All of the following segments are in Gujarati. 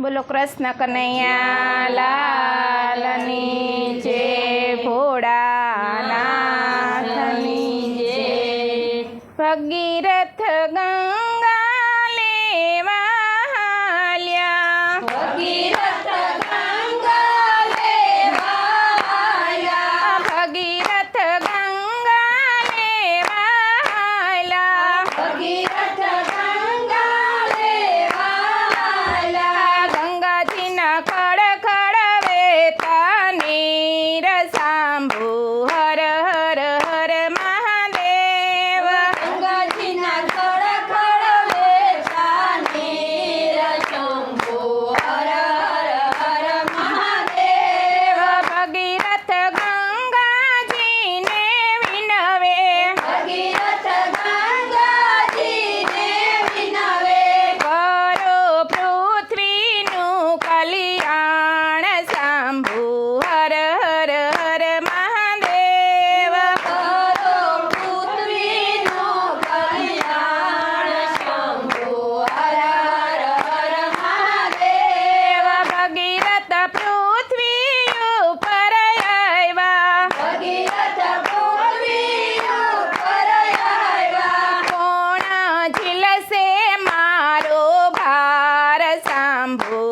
બોલો કૃષ્ણ કનૈયા લાલની જે ભોળાનાથની જે ભગીરથ ગંગા ગાવું હર હર હર મહાદેવ. ગંગાજીના ખડ ખડ વેચાને શંભો હર હર હર મહાદેવ. ભગીરથ ગંગાજીને વિનવે. ભગીરથ ગંગાજીને વિનવે. tremble.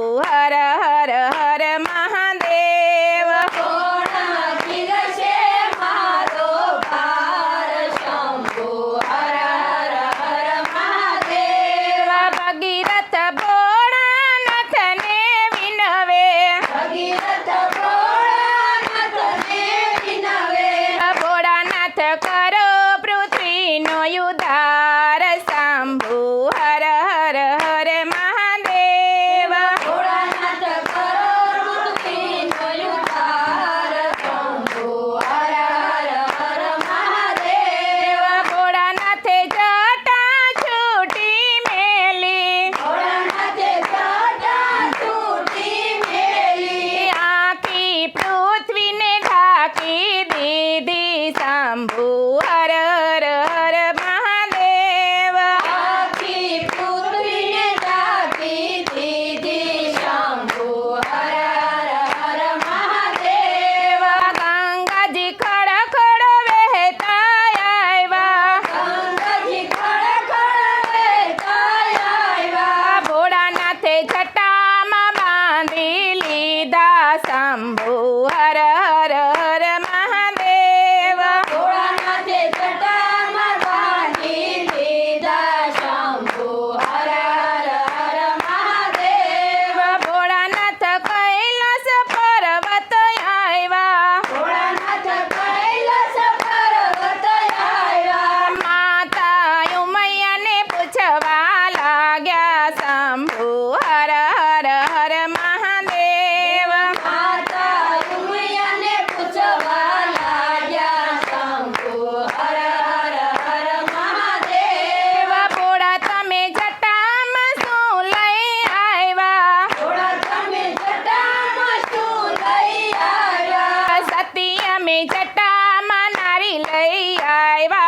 હતી અમે જટામાં નારી લઈ આવ્યા.